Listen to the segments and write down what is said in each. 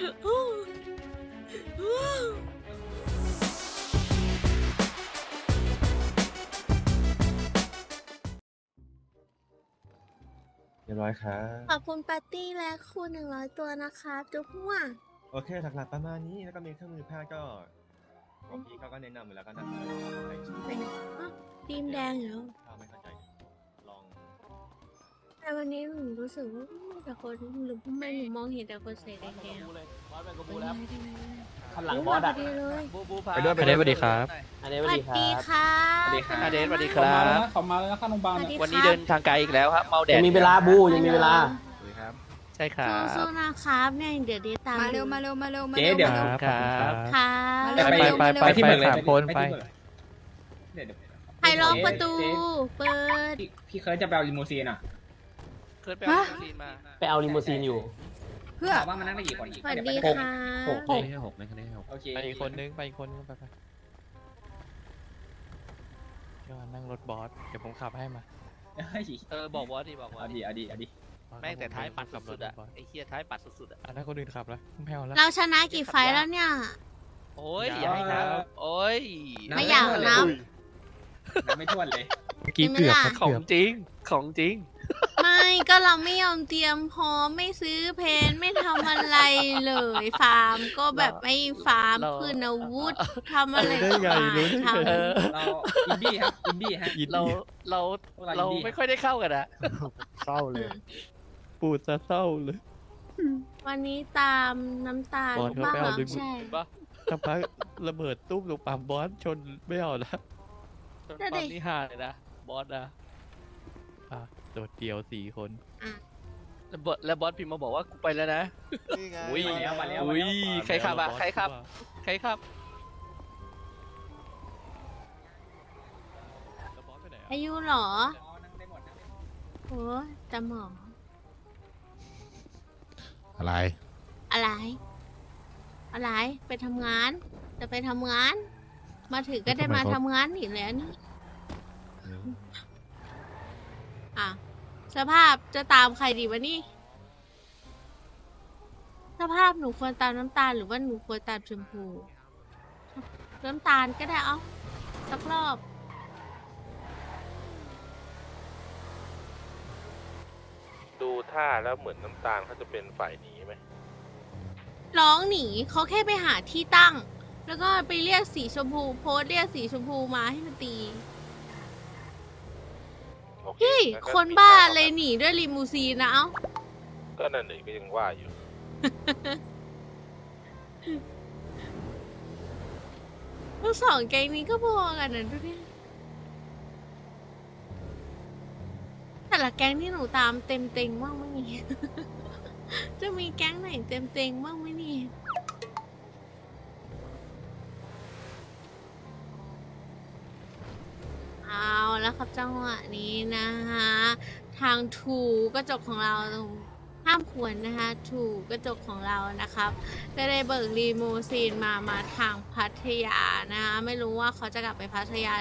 เรียบร้อยครับ ขอบคุณปาร์ตี้และคูณหนึ่งร้อยตัวนะครับจุ๊บมั่วโอเคหลักๆประมาณนี้แล้วก็มีเครื่องมือแพทย์ก็ของพี่เขาก็แนะนำไปแล้วก็น่าจะใช้ชีวิตเป็นอ้าวทีมแดงเหรอ แต่วันนี้หนูรู้สึกว่ามีแต่คนหรือไม่หนูมองเห็นแต่คนใส่แดงแดงบอสไปกับๆบูแล้วข้างหลังโอ้บอสมาอะพอดีเลยบูบูพาไปด้วยไปด้วยสวัสดีครับ อันนี้สสวัวัสสดีคดีรับค่ะสวัสดีครับอาเดสสวัสดีคเขารัมาแล้วบ นะเขามาแล้วนะข้างโรงพยาบาลสวัอะสดีวันนี้ครับเดินทางไกลอีกแล้วครับ เมาแดยัดงมีเวลาบูยังมีเวลาสวัสดีครับใช่ครับ สู้ๆนะครับเนี่ยเดี๋ยวได้ตามมาเร็วดูมาเร็วมาเร็วมาเจ๊เร็วเดี๋ยวมาเร็วครับค่ะไปไปไปไปไปที่ไปเบิกเลยสามคนไปที่เบิกเดี๋ยวเดี๋ยวใครล็อกประตูเจ๊เปิดพี่พี่เคยจะไปเอาลิมูซีนอะ เคยไปเอาซีนมาไปเอาลิมูซีนอยู่ เพื่อถามว่ามันนั่งได้กี่คนสวัสดีหกค่ะหกไม่ใช่หกไม่ใช่หกโอเคไปอีกคนนึงไปอีกคนนึงไปไปก็นั่งรถบอสเดี๋ยวผมขับให้มาเฮ้ยเออบอกบอสดิบอกบอสเอาดิดีเอาดีเอาดีแม่งแต่ท้ายปัดขับรสุถดๆอะบอสไอ้เฮียท้ายปัดสุดๆอะอะถ้าคนอื่นขับแล้วไม่เอาแล้วเราชนะกี่ไฟล์แล้วเนี่ย โอ้ยออย่าย่าให้ครับโอ้ยไม่อยากนับนับไม่ถ้วนเลยเมื่อกี้เกือบครับของเกือบจริงของจริง ไม่ ก็เราไม่ยอมเตรียมพร้อมไม่ซื้อเพนไม่ทำอะไรเลย ฟาร์มก็แบบไม่ฟาร์มเราคืนอาวุธทำอะไรรู้ได้ไงก็รู้ได้ทไง เออ เราอินดี้ครับอินดี้ฮะ อินเราดี้เราพวกเราเราอินดี้ ไม่ค่อยได้เข้ากันอะเศร้าเลย ปูดซะเศร้าเลยำวันนี้ตามน้ำตาลบอลเขาบ้างไปเหรเอาอลิมูใช่ เห็นปะสักพักระเบิดตุ้มลงปั๊มบอสชนไม่เอาแล้วจนตอนนี้ห้าเลยนะบอสนะ อะ โดดเดียวสี่คน แล้วบอสแล้วบอสพิมพ์มาบอกว่ากูไปแล้วนะอุ้ย มาแล้วมาแล้ว อุ้ยใครขับอะใครขับ ใครครับแล้วบอสไปไหนอะอายุเหรออ๋อนั่งได้หมดนั่งได้หมดโอ้ยจำหมออะไร อะไร อะไร ไปทำงาน จะไปทำงาน มาถึงก็ได้มาทำงานอีกแล้วนี่ อะ สภาพจะตามใครดีวะนี่ สภาพหนูควรตามน้ำตาลหรือว่าหนูควรตามชมพู น้ำตาลก็ได้เอาสักรอบ ดูท่าแล้วเหมือนน้ำตาลเขาจะเป็นฝ่ายหนีไหมร้องหนีเขาแค่ไปหาที่ตั้ง แล้วก็ไปเรียกสีชมพู โพสต์เรียกสีชมพูมาให้มันตีโอ เคเฮ้ยงั้ก็คนบ้ามีเลยหนีด้วยลิมูซีนนะเอ้า ก็นั่นเองก็ยังว่าอยู่ ทั้งสองแก๊งนี้ก็พอกันนะดูดิแต่ละแก๊งที่หนูตามเต็มเต็งบ้างไหมนี่จะมีแก๊งไหนเต็มเต็งบ้างไหมนี่เอา แล้วครับจังหวะนี้นะคะทางถูกระจกของเราห้ามควรนะคะถูกระจกของเรานะครับก็ได้เบิกรีโมซีนมามาทางพัทยานะคะไม่รู้ว่าเขาจะกลับไปพัทยา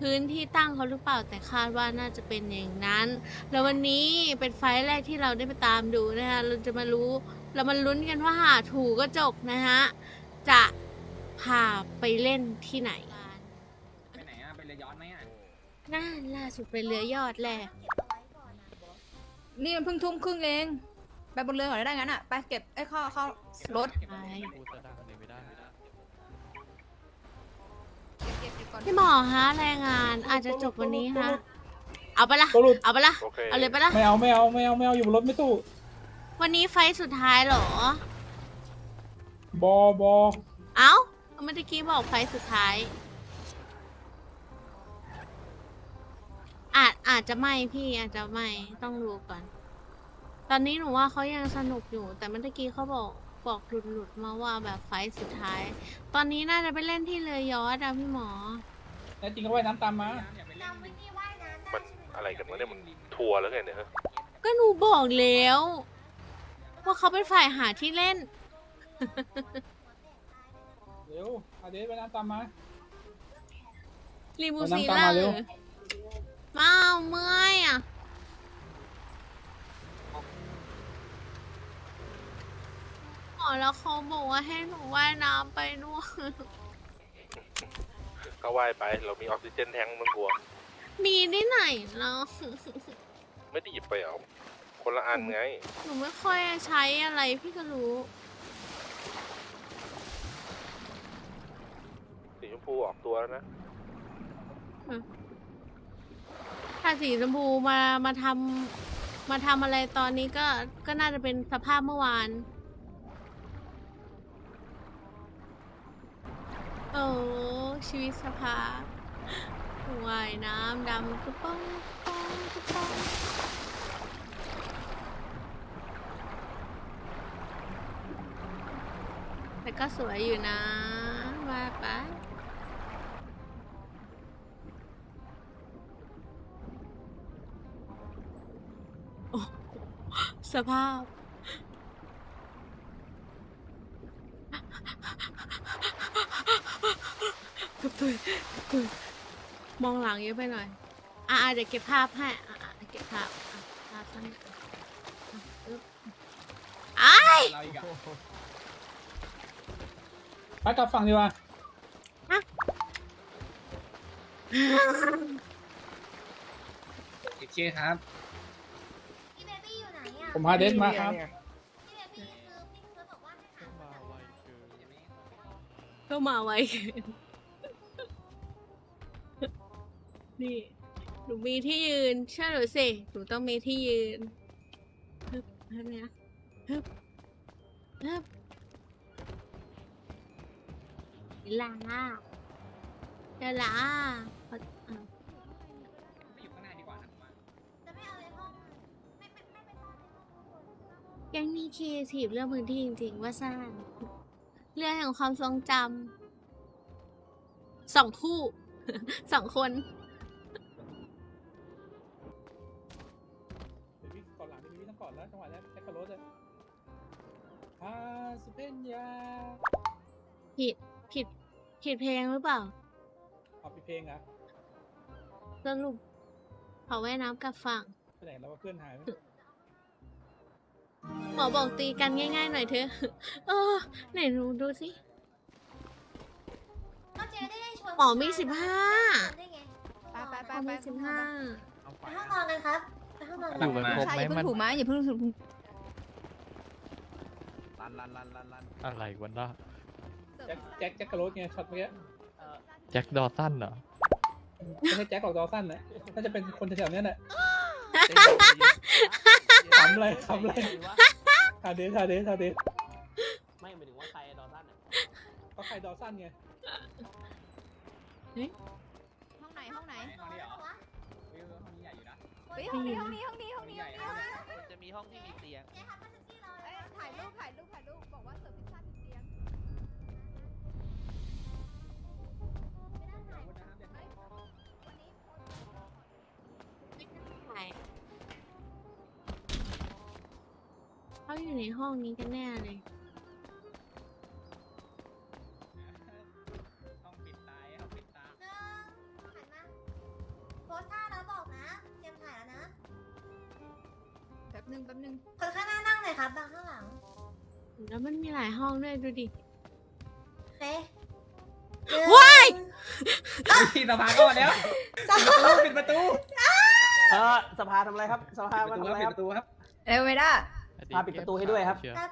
พื้นที่ตั้งเขาหรือเปล่าแต่คาดว่าน่าจะเป็นอย่างนั้น แล้ววันนี้เป็นไฟล์แรกที่เราได้ไปตามดูนะคะเราจะมารู้เรามาลุ้นกันว่าหาถูกระจกนะคะจะพาไปเล่นที่ไหน ไปไหนอะไปเรือย้อนไหมอะ น่าล่าสุดไปเรือยอดแรก นี่มันเพิ่งทุ่มครึ่งเอง ไปบนเรือก่อนได้งั้นอะ ไปเก็บไอ้ยเข้าเข้ารถ ไปปูดซะดังเลยไม่ได้ไม่ได้เก็บเก็บเก็บก่อนพี่หมอฮะรายงานอาจจะจบวันนี้ฮะ เอาไปะละตัวหลุด เอาไปะละ โอเค เอาเลยไปะละ ไม่เอาไม่เอาไม่เอาไม่เอาอยู่บนรถไม่ตู้วันนี้ไฟล์สุดท้ายเหรอ บอบอเอ้าเมื่อกี้บอกไฟล์สุดท้าย อาจอาจจะไม่พี่อาจจะไม่ต้องดูก่อน ตอนนี้หนูว่าเขายังสนุกอยู่ แต่เมื่อกี้เขาบอกบอกหลุดหลุดๆมาว่าแบบไฟล์สุดท้าย ตอนนี้น่าจะไปเล่นที่เรือยอชต์อะพี่หมอ แน่จริงก็ว่ายน้ำตามมามันอะไรกันวะเนี่ยมันทัวร์แล้วไงเนี่ยฮะก็หนูบอกแล้ว ว่าเขาเป็นฝ่ายหาที่เล่น เร็วอาเดสไปน้ำตามมา รีมูซีนเอาน้ำตาลล่ามาเร็ว มาเอาเมื่อยอะหมออแล้วเขาบอกว่าให้หนูว่ายน้ำไปด้วย ก็ว่ายไป เรามีออกซิเจนแทงมันกลัวมีที่ไหนเนาะไม่ได้หยิบไปเอาคนละอันไง หนูไม่ค่อยใช้อะไรพี่ก็รู้ สีชมพูออกตัวแล้วนะ ถ้าสีชมพูมามาทำมาทำอะไรตอนนี้ก็ก็น่าจะเป็นสภาพเมื่อวาน โอ้ชีวิตสภาว่ายน้ำดำกระป๋องกระป๋องกระป๋องแต่ก็สวยอยู่นะ สภาพกระตุยกระตุยมองหลังเยอะไปหน่อย อ่าเดี๋ยวเก็บภาพให้ อ่าเก็บภาพอะภาพสั้นอะอึ๊บอ้ายไปกลับฝั่งดีกว่าโอเคครับ ผมพาเดนมาครับพี่เบบี้คือพี่เคิร์ดบอกว่าให้หามาไวเกินก็มาไวเกินนี่หนูมีที่ยืนเชื่อหนูสิหนูต้องมีที่ยืนฮึบฮึบนะฮึบฮึบลาเดยวลาขออะไก๊งนี้ครีเอทีฟเรื่องพื้นที่จริง ๆ ว่าสร้าง เรื่องแห่งความทรงจำสองคู่ สองคน เดี๋ยวพี่ก่อนหลังเดี๋ยวพี่ต้องก่อนแล้วจังหวะแรกแจ็คกะโรสเลยพาสเปนยาผิด ผิด ผิดเพลงหรือเปล่า เอาไปเพลงอะสรุปขอว่ายน้ำกลับฝั่ง ไปไหนแล้วว่าเพื่อนหายไหม หมอบอกตีกันง่ายๆหน่อยเถอะเออไหนหนูดูสิ ก็เจ๊ได้ชวนหมอมีสิบห้า ได้ไงไปไปไปเอาไปมีสิบห้าไปห้องนอนกันครับไปห้องนอนอกัยู่นกันครบใช่ไหมอย่าเพิ่มังนถูมาอย่าเพิ่งถูลันลันลันลันลันอะไรวันน่ะแจ็คแจ็คแจ็คกะโรสไงช็อตเมื่อกี้แจ็คดอสันเหรอไม่ใช่แจ็คออกดอสั้นนะน่าจะเป็นคนแถวๆเนี้ยแหละ ขำเลยขำเลยทาเดสทาเดสทาเดสไม่หมายถึงว่าใครดอสันอะก็ใครดอสั้นไงห้องไหนห้องไหนห้องนี้เหรอเฮ้ยห้องนี้ใหญ่อยู่นะเฮ้ยห้องนี้ห้องนี้ห้องนี้ห้องนี้ห้องนี้ห้องนี้มันจะมีห้องที่มีเตียงเจ๊ทำพัสซี่รอเลเอ้ยยถ่ายรูปถ่ายรูปถ่ายรูปบอกว่าเสิร์ฟพิซซ่า เตียงเขาอยู่ในห้องนี้กันแน่เลย ห้องปิดตายห้องปิดตา หนึ่งหันมาโพสท่าแล้วบอกนะ เตรียมถ่ายแล้วนะ แป๊บหนึงแป๊บหนึงคนข้างหน้านั่งหน่อยครับบางข้างหลังแล้วมันมีหลายห้องด้วยดูดิ เฮ้ยว้ายพี่สภาก็มาแล้วปิดประตู เออสภาทำอะไรครับ สภาปิดมาประตูทำคอะรับไรครับปิดประตูครับ เร็วเวด้า พาปิดประตูให้ด้วยครับเชียครับ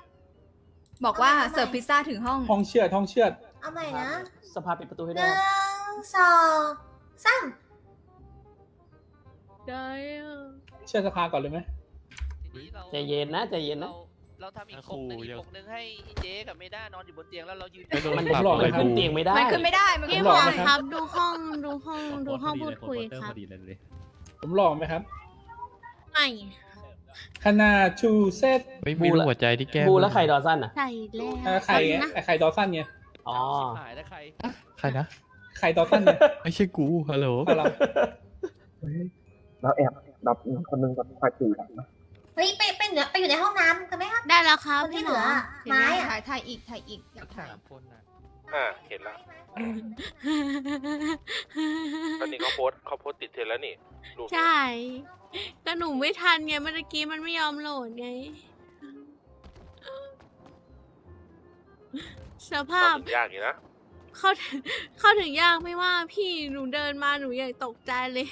บอกว่าเสิร์ฟพิซซ่าถึงห้อง ห้องเชือดห้องเชือดเอาใหม่นะสภาปิดประตูให้หด้วยนึ่ครับงสองสามได้อะเชือดสภาก่อนเลยไหมทีนี้เราใจเย็นนะใจเย็นเรานะเราทำอีกปกหนึงอีกปกหนึงให้เจ๊กับเมด้านอนอยู่บนเตียงแล้วเรายืนไม่โดนมันปรับหลอกอะไรเลยครับขึ้นเตียงไม่ได้ มันขึ้นไม่ได้มันพี่ขึ้นหมไม่อได้ ครับดูห้องดูห้องดูห้องพูดคุยครับผมหล่อไหมครับ ไม่ค ณาชูเซตไม่มีรูปหัวใจที่แก้มบูแล้วใครดอสันอะ ใส่แล้วเอ่อไข่ไงนะไข่ดอสั้นไงอ๋อ หายแล้วใคร ใครนะไข่ดอสั้นไงไม่ใช่กูฮัลโหลเอาเราเราแอบดับคนหนึงกับฝ่ายสี่นะเฮ้ยไปไปเหนือไปอยู่ในห้องน้ำกันไหมครับ ได้แล้วครับคนที่พี่หมอเหลือเห็นไม้ไหมอะ ถ่ายถ่ายอีกถ่ายอีกอยากถ่าย สามคนน่ะ อ่าเห็นแล้วตอนนี้เขาโพสต์เขาโพสต์ติดเทรนด์แล้วนี่รูปนี้ใช่ก็หนูไม่ทันไงเมื่อกี้มันไม่ยอมโหลดไง สภาพ เข้าถึงยากอยู่นะ เข้าถึงเข้าถึงยากไม่ว่าพี่หนูเดินมาหนูยังตกใจเลย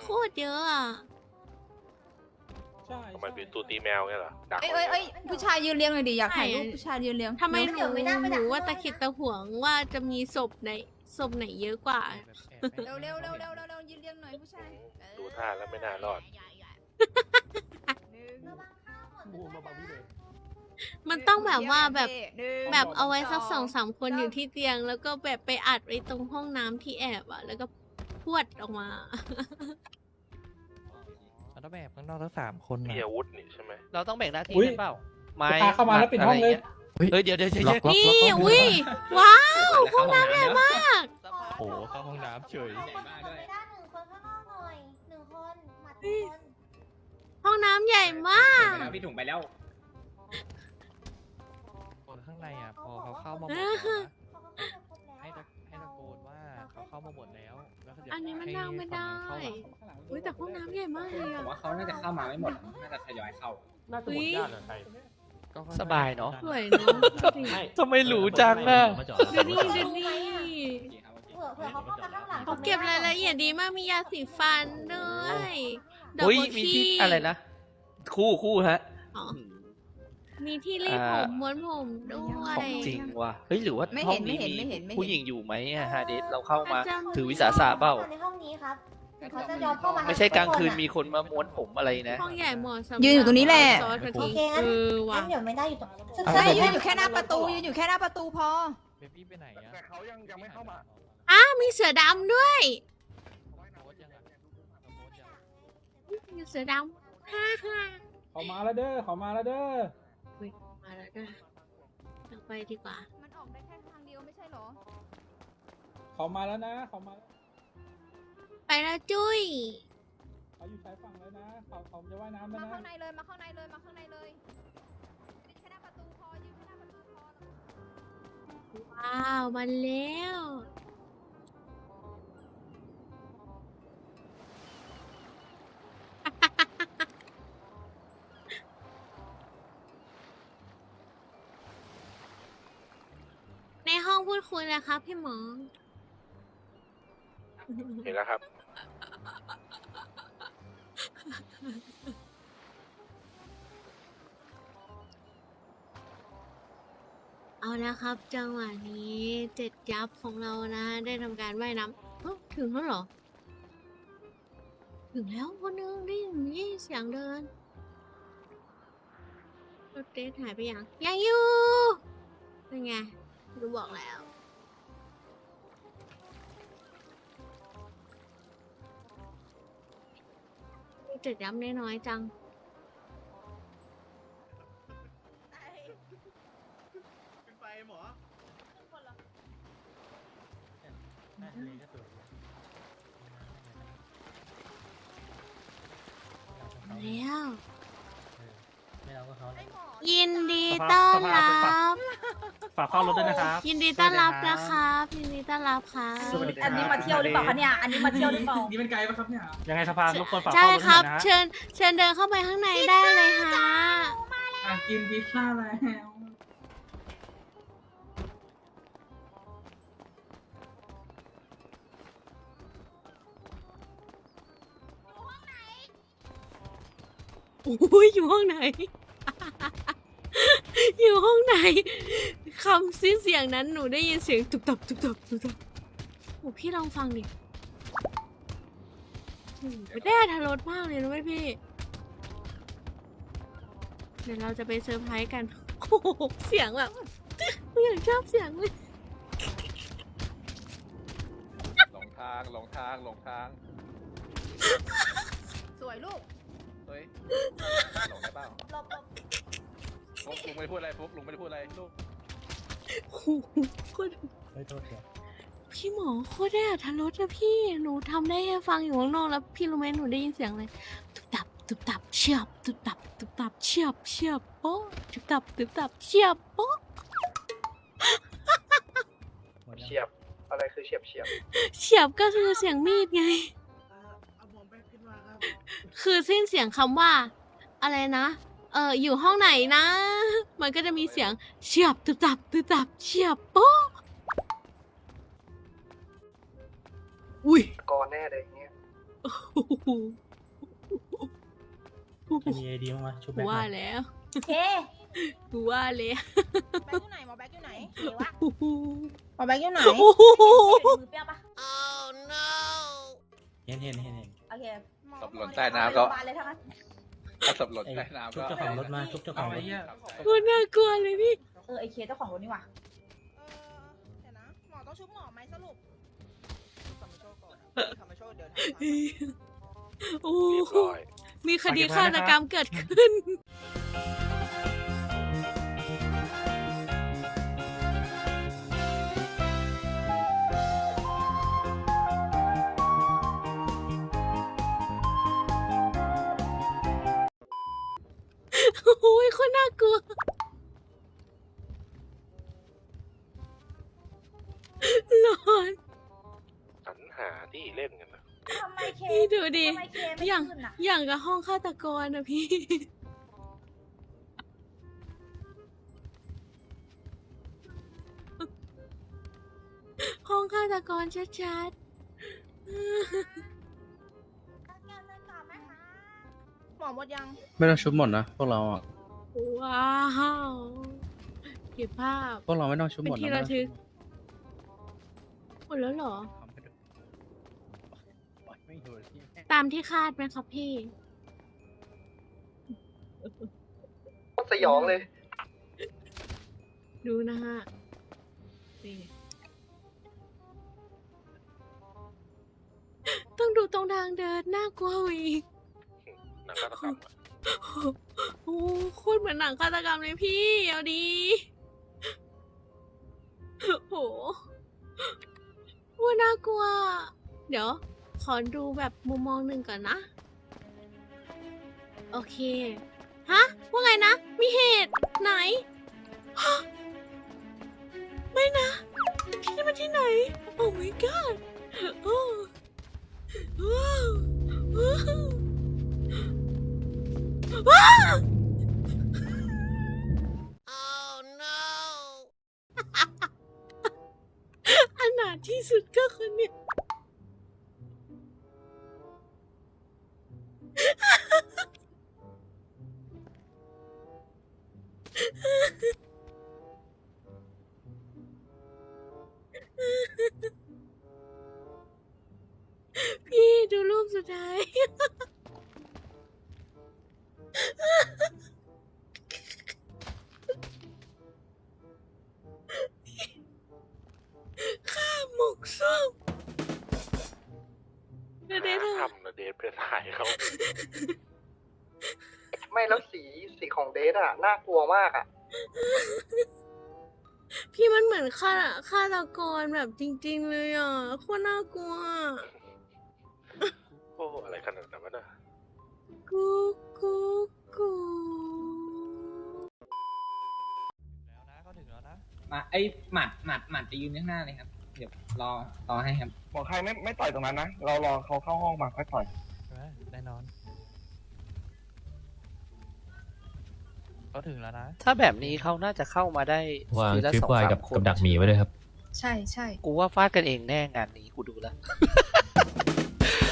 โคตรเยอะอะ ใช่ทำไมเป็นตัวตีแมวเงี้ยเหรอดักเอ้ยเอ้ยเอ้ยผู้ชายยืนเรียงเลยดิอยากถ่ายรูปใช่ผู้ชายยืนเรียงทำไมหนูหนูว่าตะขิดตะหวงว่าจะมีศพไหนศพไหนเยอะกว่า เร็วเร็วเร็วเร็วเร็วเร็วยืนเรียงหน่อยผู้ชายดูท่าแล้วไม่น่ารอดระวังข้าวหมดบูมมาบาวี่เลยมันต้องแบบว่าแบบหนึ่งแบบเอาไว้สักสองสามคนอยู่ที่เตียง แล้วก็แบบไปอัดไว้ตรงห้องน้ำที่แอบอะแล้วก็พวดออกมามัน ต้องแบบข้างนอกทั้งสามคนมีนะ อาวุธนี่ใช่ไหมเราต้องแบ่งหน้าที่อุ๊ยกันเปล่าไม้พาเข้ามาแล้วปิดห้องเลย เฮ้ยเดี๋ยวเดี๋ยวเดี๋ยวล็อกล็อก นี่ล็อกล็อกอุ้ยว้าวห้องน้ำใหญ่มาก โอ้โหเข้าห้องน้ำเฉยคนข้างนอกไม่ได้หนึ่งคนข้างนอกหน่อยหนึ่งคนหมัดหนึ่งคนห้องน้ำใหญ่มาก พี่ถุงไปแล้ว คนข้างในอะพอเขาเข้ามาหมดแล้วนะเขาก็เข้าไป เขาเข้ามาหมดแล้วแล้วก็เดี๋ยวอันนี้มันให้นั่งไม่ได้ฝั่งนั้นเข้ามาอุ้ยแต่ห้องน้ำใหญ่มากเลยผอะมว่าเขาน่าจะเข้ามาไม่หมด น่าจะทยอยเข้า น่าจะหมดญาติเหรอใครก็ค่อสบายเนาะสวยเนาะไม่ทำไมหรูจังอะดูนี่ดูนี่โอเคครับโอเค เผื่อเผื่อเขาเข้ามาข้างหลังเขาเก็บรายละเอียดดีมากมียาสีฟันด้วยดอกเฮ้ยบัวมีพี่ที่อะไรนะ คู่คู่ฮะ อ๋อ มีที่รีดผอ่ามม้วนผมด้วย ของจริงว่ะเฮ้ยหรือว่าไม่ห้อเห็งนไม่นี้เห็นมีไม่เห็นไม่ผู้เห็นหญิงอยู่ไหมอะฮาเดสเราเข้ามาอาจารย์ถือวิสาสะเปล่า ในห้องนี้ครับถึงเขาจะยอมเข้ามาไม่ใช่กลางคืนมีคนมาม้วนผมอะไรนะ ห้องใหญ่เหมาะสำหรับยืนอยู่ตรงนี้แหละ ซอสกะโอทิเคงั้นเออว่ะงั้นเดี๋ยวไม่ได้อยู่ตรงใช่ยืนอยู่แค่หน้าประตูยืนอยู่แค่หน้าประตูพอ เบบี้ไปไหนอะแต่เขายังยังไม่เข้ามาอะมีเสือดำด้วยโพสต์ยังอะเราโพสต์ยังมีเสือดำฮ่าฮ่าเขามาแล้วเด้อเขามาแล้วเด้ออุ๊ยมา แล้วนะเราไปดีกว่า มันออกได้แค่ทางเดียวไม่ใช่เหรอ เขามาแล้วนะเขามาแล้วไปแล้วจุ้ย เขาอยู่ชายฝั่งแล้วนะเขาเขาจะว่ายน้ำแล้วมานะข้างในเลย มาข้างในเลย มาข้างในเลยยืนแค่หน้าประตูพอยืนแค่หน้าประตูพอ ว้าว มันแล้ว ดคุยเลยครับพี่หมอเห็นแล้วครับ เอาละครับ จังหวะนี้เจ็ดยับของเรานะ ได้ทำการว่ายน้ำเอ้าถึงแล้วเหรอ ถึงแล้วคนนึงได้ยินยี่เสียงเดินรถเดทหายไปยังยังอยู่เป็นไงรู้บอกแล้ว จ็ดยับน้อยๆจังแล้ว ยินดีต้อนรับ ฝากเฝ้ารถด้วยนะครับ ยินดีต้อนรับนะครับ ยินดีต้อนรับครับสวัสดีครับอันนี้มาเที่ยวหรือเปล่าคะเนี่ย อันนี้มาเที่ยวหรือเปล่า นี่เป็นไกด์ปะครับเนี่ย ยังไงสภาทุกคนฝากใช่เฝ้ารถคด้วยรับนะเชิญ เชิญเดินเข้าไปข้างในได้เลยฮะอะกินพิซซ่าแล้ว อุ้ยอยู่ห้องไหน อยู่ห้องไหนคำสิ้นเสียงนั้นหนูได้ยินเสียงตุบตับตุบตับตุบตับโอ้พี่ลองฟังดิโอ้โหไม่ได้ทารสมากเลยนะเว้ยพี่ เดี๋ยวเราจะไปเซอร์ไพรส์กัน โอ้โหเสียงแบบไม่อยากชอบเสียงเลยหลงทางหลงทางหลงทางสวยลูก เฮ้ยหลงได้เปล่า หลบหลบ ฟุกลุงไม่ได้พูดอะไรฟุกลุงไม่ได้พูดอะไรลูกโอ้โหโคตรพี่หมอโคตรได้อัธรสอะพี่หนูทำได้แค่ฟังอยู่ข้างนอกแล้วพี่รู้ไหมหนูได้ยินเสียงอะไรตุบตับตุบตับเชียบตุบตับตุบตับเชียบเชียบโป๊ะตุบตับตุบตับเชียบโป๊ะเฉียบ อะไรคือเฉียบเฉียบเฉียบก็คือเสียงมีดไงคือสิ้นเสียงคำว่า อะไรนะ เอออยู่ห้องไหนนะห มายมันก็จะมีเสียงเฉียบตึบตับตึบตับเฉียบโป๊ะอุ้ยก่อนแน่เลยเนี่ยโอ้โหมีไอเดียมั้ยชุบแบว่าแล้วเคกูว่าแล้วแบ็คอยู่ไหนหมอแบ็คอยู่ไหนเดี๋ยววะโอ้โหหมอแบ็คอยู่ไหนโอ้โหมือเปรี้ยวปะเห็นเห็นเห็นเห็นโอเคสับหล่นใต้น้ำก็มาเลยทั้งนั้น ถ้าสับหล่นไอ้ใต้น้ำชุบก็เจ้าของรถมาชุบเจ้าของรถ โคตรน่ากลัวเลยพี่ เออไอเคเจ้าของรถนี่หว่าเดี๋ยวนะ หมอต้องชุบหมอไหมสรุปโอ้เรียบโหร้อย มีคดีฆาตกรรมเกิดขึ้น โอ้ยคนน่ากลัวร้อน สรรหาที่เล่นกันนะทำไมเคพี่ดูดิ ทำไมเคไม่อย่าง ขึ้นอะอย่างกับห้องฆาตกรนะพี่ ห้องฆาตกรชัดแมอหมดยังไม่ต้องชุบหมดนะพวกเราอะๆว้าวเก็บภาพ พวกเราไม่ต้องชุบเป็นหมดที่นะระทึก หมดแล้วเหรอไม่อยู่ที่ตามที่คาดไหมครับพี่สยองเลย ดูนะฮะนี่ต้องดูตรงทางเดินน่ากลัวกว่าอีก หนังฆาตกรรมอะโอ้โคตรเหมือนหนังฆาตกรรมเลยพี่ เอาดีโหว่าน่ากลัว เดี๋ยว ขอดูแบบมุมมองหนึ่งก่อนนะ โอเค ฮะ ว่าไงนะ มีเหตุ ไหนฮะไม่นะ ที่นี่มันที่ไหน โอ้ my god โอ้ว้าวว้าว ว้าว oh no อนาที่สุดก็คนเนี้ย ไม่แล้วสีสีของเดทอะน่ากลัวมากอะพี่มันเหมือนฆาฆาตกรแบบจริง ๆ เลยอะโคตรน่ากลัวอะโอ้อะไรขนาดนั้นวะเนะกูกูกูแล้วนะเขาถึงแล้วนะ มาไอ้หมัดหมัดหมัดจะยืนข้างหน้าเลยครับ เดี๋ยวรอรอให้ครับหมอใครไม่ไม่ต่อยตรงนั้นนะ เรารอเขาเข้าห้องมาค่อยต่อยใช่ไหมแน่นอน เขาถึงแล้วนะถ้าแบบนี้เขาน่าจะเข้ามาได้วางทีละคลิปสองไว้สามกับคนกับดักหมีไว้ด้วยครับ ใช่ใช่ กูว่าฟาดกันเองแน่งานนี้กูดูแล้ว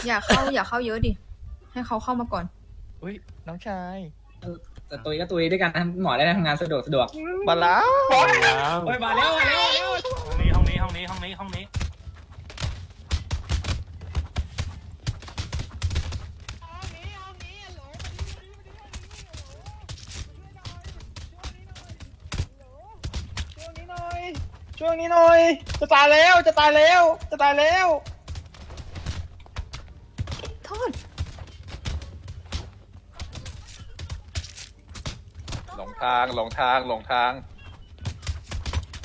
อย่าเข้าอย่าเข้าเยอะดิ ให้เขาเข้ามาก่อน อุ้ยน้องชายจะตุยก็ตุยด้วยกันนะหมอได้ทำงานสะดวกสะดวกมาแล้ว เฮ้ยมาแล้วมาแล้วมาแล้ว ช่วงนี้หน่อย จะตายแล้ว จะตายแล้ว จะตายแล้ว โทษหลงทางหลงทางหลงทาง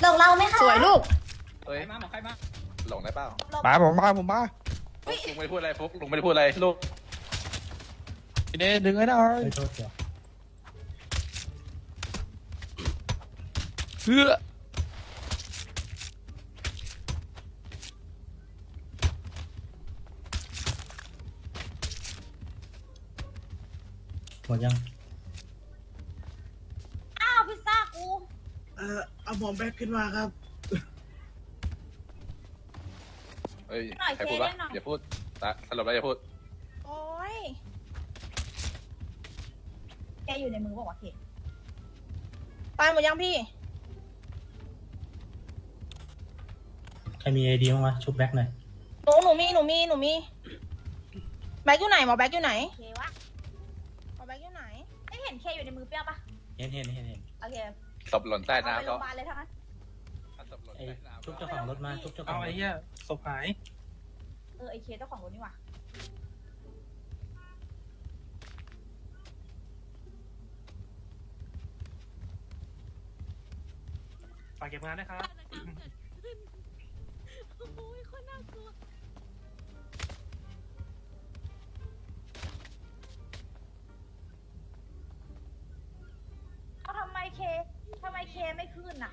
หลงเราไหมคะสวยลูก เฮ้ยใครมาหมอใครมาหลงได้เปล่ามาผมมาผมมาฟุกลุงไม่ได้พูดอะไรฟุกลุงไม่ได้พูดอะไรลูกพี่เดชดึงไว้หน่อยโทษเดี๋ยวเพื่อ หมดยัง อ้าวพิซซ่ากูอเอาบอมแบ็กขึ้นมาครับเฮ้ยหน่อยใครเคพูดได้วะหน่อยอย่าพูดตะสรุปแล้วอย่าพูด โอ้ยแกอยู่ในมือบอกว่าวะเคตายหมดยังพี่ ใครมีไอเดียบ้างวะชุบแบ็กหน่อย หนูหนูมีหนูมีหนูมี แบ็กอยู่ไหนหมอแบ็กอยู่ไหน เค ห็นเคอยู่ในมือเปรี้ยวปะเห็นเห็นเห็นเห็นโอเคศพหล่นใต้เอาไปน้ำโรก็งพยาบาลเลยทั้งนั้นศพหล่นไอ้ใต้น้ำชุบเจ้าของรถมาชุบเจ้าขเอาองรไอ้ถเหี้ยศพหายเออไอเคเจ้าของรถนี่หว่าฝากเก็บงานนะครับ ไมเคไม่ขึ้นน่ะ